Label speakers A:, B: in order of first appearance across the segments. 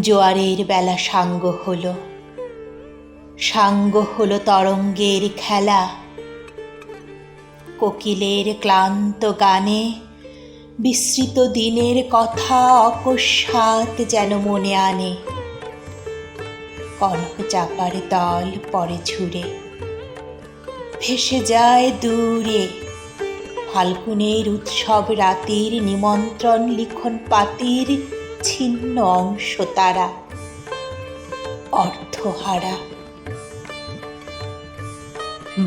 A: জোয়ারের বেলা সাঙ্গ হলো। সাঙ্গ হল তরঙ্গের খেলা। কোকিলের ক্লান্ত গানে বিস্মৃত দিনের কথা অকস্মাৎ যেন মনে আনে। কনক চাপার দল পরে ঝুড়ে। ভেসে যায় দূরে। ফাল্গুনের উৎসব রাতের নিমন্ত্রণ লিখন পাতির ছিন্ন অংশ তারা। অর্থহারা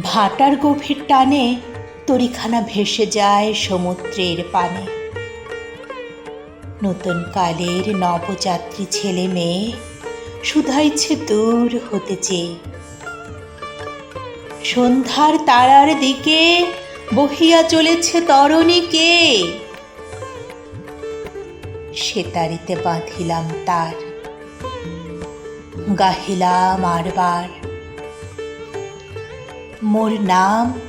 A: ভাটার গভীর টানে তরিখানা ভেসে যায় সমুদ্রের পানে। নতুন কালের নবযাত্রী ছেলে মেয়ে শুধাইছে দূর হতে চেয়ে। সন্ধ্যার তারার দিকে বহিয়া চলেছে তরণীকে সেতারিতে বাঁধিলাম তার। গাহিলাম আরবার। মোর নাম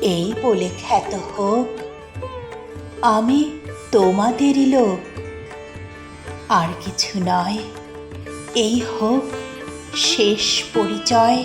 A: এই বলে খ্যাত হোক, আমি তোমাদেরই লোক। আর কিছু নয়, এই হোক শেষ পরিচয়।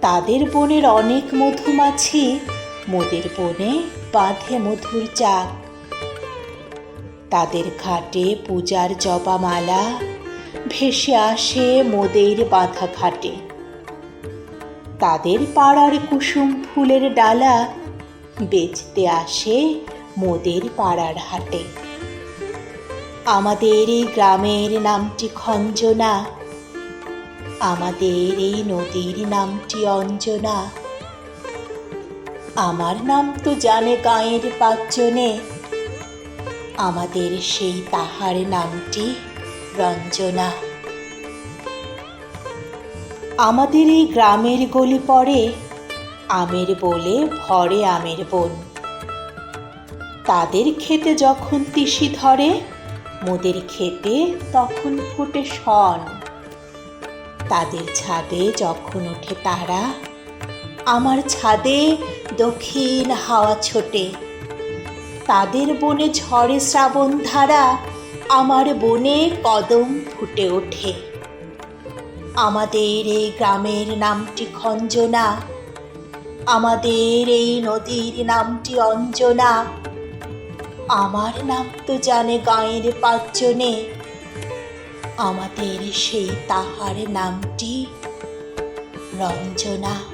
A: তাদের বনের অনেক মধুমাছি মোদের বনে বাঁধে মধুর চাক। তাদের ঘাটে পূজার জবামালা, ভেসে আসে মোদের বাঁধা ঘাটে। তাদের পাড়ার কুসুম ফুলের ডালা বেচতে আসে মোদের পাড়ার হাটে। আমাদের এই গ্রামের নামটি খঞ্জনা। আমাদের এই নদীর নামটি অঞ্জনা। আমার নাম তো জানে গাঁয়ের পাঁচজনে। আমাদের সেই তাহার নামটি রঞ্জনা। আমাদের এই গ্রামের গলি পড়ে, আমের বলে ভরে আমের বন। তাদের খেতে যখন তিসি ধরে, মোদের খেতে তখন ফুটে শন। তাদের ছাদে যখন ওঠে তারা, আমার ছাদে দক্ষিণ হাওয়া ছোটে। তাদের বনে ঝড়ে শ্রাবণ ধারা, আমার বনে কদম ফুটে ওঠে। আমাদের এই গ্রামের নামটি খঞ্জনা, আমাদের এই নদীর নামটি অঞ্জনা। আমার নাম তো জানে গাঁয়ের পাঁচজনে। আমাদের সেই তাহার নামটি রঞ্জনা।